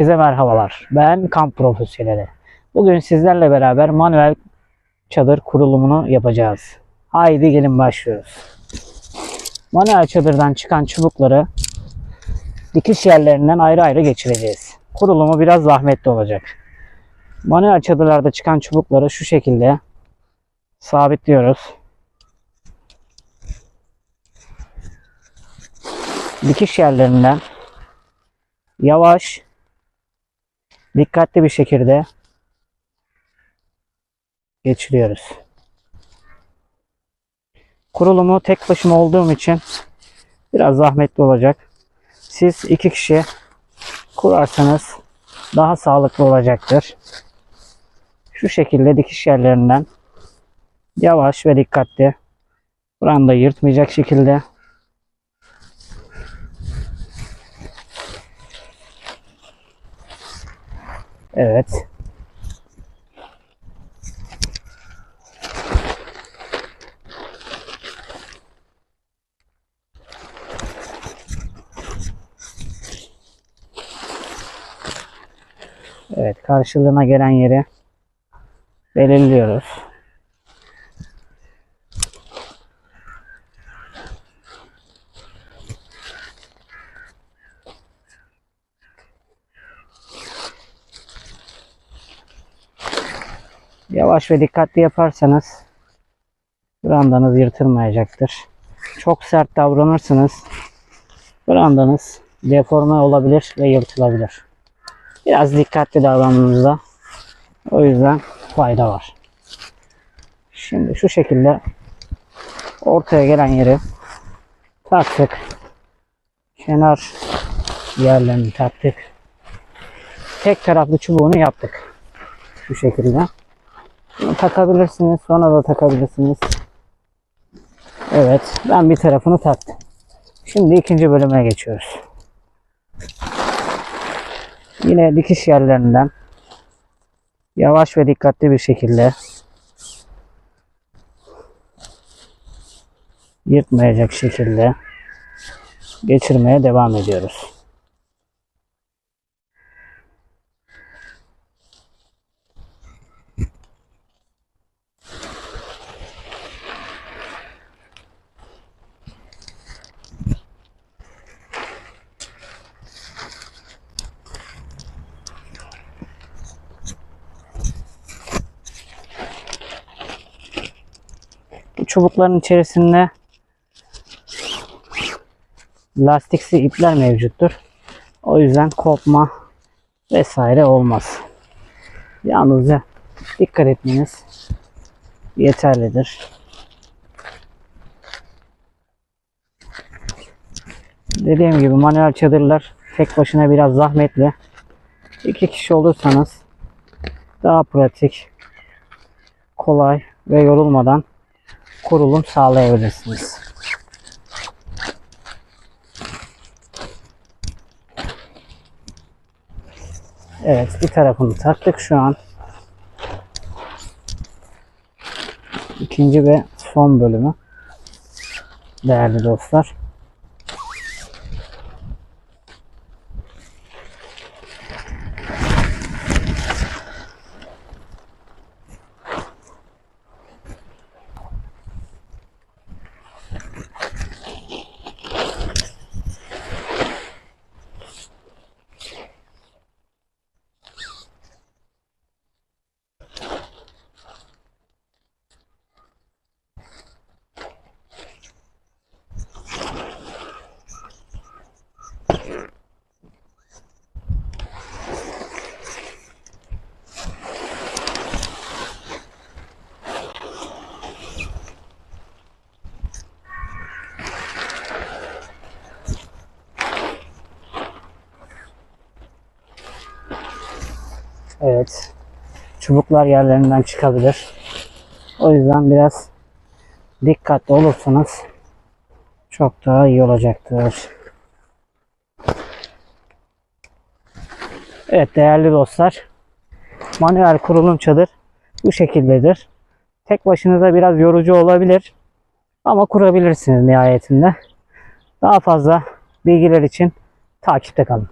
Herkese merhabalar. Ben kamp profesyoneli. Bugün sizlerle beraber manuel çadır kurulumunu yapacağız. Haydi gelin başlıyoruz. Manuel çadırdan çıkan çubukları dikiş yerlerinden ayrı ayrı geçireceğiz. Kurulumu biraz zahmetli olacak. Manuel çadırlarda çıkan çubukları şu şekilde sabitliyoruz. Dikiş yerlerinden yavaş dikkatli bir şekilde geçiriyoruz. Kurulumu tek başıma olduğum için biraz zahmetli olacak. Siz iki kişi kurarsanız daha sağlıklı olacaktır. Şu şekilde dikiş yerlerinden yavaş ve dikkatli buranda yırtmayacak şekilde Evet. Evet, karşılığına gelen yeri belirliyoruz. Yavaş ve dikkatli yaparsanız brandanız yırtılmayacaktır. Çok sert davranırsanız brandanız deforme olabilir ve yırtılabilir. Biraz dikkatli davranmanızda o yüzden fayda var. Şimdi şu şekilde ortaya gelen yeri taktık. Kenar yerlerini taktık. Tek taraflı çubuğunu yaptık. Şu şekilde. Takabilirsiniz. Sonra da takabilirsiniz. Evet. Ben bir tarafını taktım. Şimdi ikinci bölüme geçiyoruz. Yine dikiş yerlerinden yavaş ve dikkatli bir şekilde yırtmayacak şekilde geçirmeye devam ediyoruz. Çubukların içerisinde lastiksi ipler mevcuttur. O yüzden kopma vesaire olmaz. Yalnızca dikkat etmeniz yeterlidir. Dediğim gibi manuel çadırlar tek başına biraz zahmetli. İki kişi olursanız daha pratik, kolay ve yorulmadan kurulum sağlayabilirsiniz. Evet bir tarafını taktık şu an. İkinci ve son bölümü. Değerli dostlar. Evet. Çubuklar yerlerinden çıkabilir. O yüzden biraz dikkatli olursanız çok daha iyi olacaktır. Evet değerli dostlar. Manuel kurulum çadır bu şekildedir. Tek başınıza biraz yorucu olabilir. Ama kurabilirsiniz nihayetinde. Daha fazla bilgiler için takipte kalın.